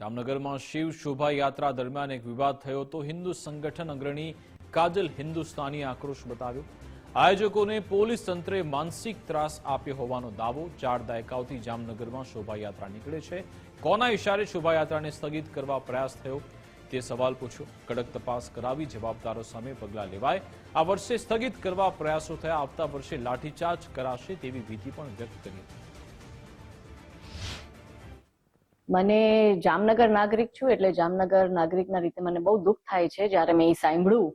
જામનગરમાં શિવ શોભાયાત્રા દરમિયાન એક વિવાદ થયો તો હિન્દુ સંગઠન અગ્રણી કાજલ હિન્દુસ્તાનીએ આક્રોશ બતાવ્યો. આયોજકોને પોલીસ તંત્રે માનસિક ત્રાસ આપ્યો હોવાનો દાવો. ચાર દાયકાઓથી જામનગરમાં શોભાયાત્રા નીકળે છે. કોના ઇશારે શોભાયાત્રાને સ્થગિત કરવા પ્રયાસ થયો? તે સવાલ પૂછ્યો. કડક તપાસ કરાવી જવાબદારો સામે પગલાં લેવાય. આ વર્ષે સ્થગિત કરવા પ્રયાસો થયા. આવતા વર્ષે લાઠીચાર્જ કરાશે તેવી ભીતિ પણ વ્યક્ત કરી. હતી મને જામનગર નાગરિક છું એટલે જામનગર નાગરિકના રીતે મને બહુ દુઃખ થાય છે જ્યારે મેં એ સાંભળ્યું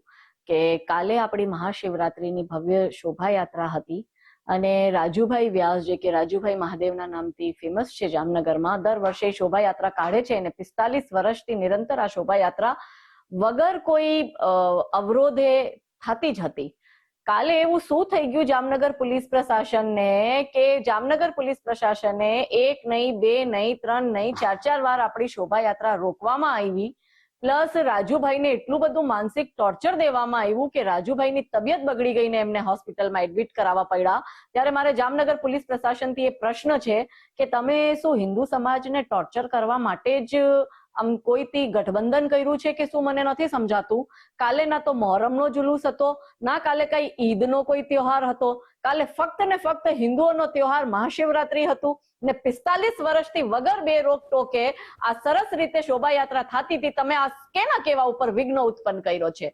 કે કાલે આપણી મહાશિવરાત્રિની ભવ્ય શોભાયાત્રા હતી અને રાજુભાઈ વ્યાસ જે કે રાજુભાઈ મહાદેવના નામથી ફેમસ છે જામનગરમાં, દર વર્ષે શોભાયાત્રા કાઢે છે અને પિસ્તાલીસ વર્ષથી નિરંતર આ શોભાયાત્રા વગર કોઈ અવરોધે થતી જ હતી. કાલે એવું શું થઈ ગયું જામનગર પોલીસ પ્રશાસનને કે જામનગર પોલીસ પ્રશાસને એક નહીં, બે નહીં, ત્રણ નહીં, ચાર ચાર વાર આપણી શોભાયાત્રા રોકવામાં આવી? પ્લસ રાજુભાઈને એટલું બધું માનસિક ટોર્ચર દેવામાં આવ્યું કે રાજુભાઈની તબિયત બગડી ગઈને એમને હોસ્પિટલમાં એડમિટ કરાવવા પડ્યા. ત્યારે મારે જામનગર પોલીસ પ્રશાસનથી એ પ્રશ્ન છે કે તમે શું હિન્દુ સમાજને ટોર્ચર કરવા માટે જ આમ કોઈથી ગઠબંધન કર્યું છે કે શું મને નથી સમજાતું? કાલે ના તો મોહરમનો જુલુસ હતો, ના કાલે કઈ ઈદનો કોઈ ત્યોહાર હતો. કાલે ફક્ત ને ફક્ત હિન્દુઓનો ત્યોહાર મહાશિવરાત્રી હતું ને પિસ્તાલીસ વર્ષથી વગર બે રોક ટોકે આ સરસ રીતે શોભાયાત્રા થતી હતી તમે આ કેના કેવા ઉપર વિઘ્ન ઉત્પન્ન કર્યો છે?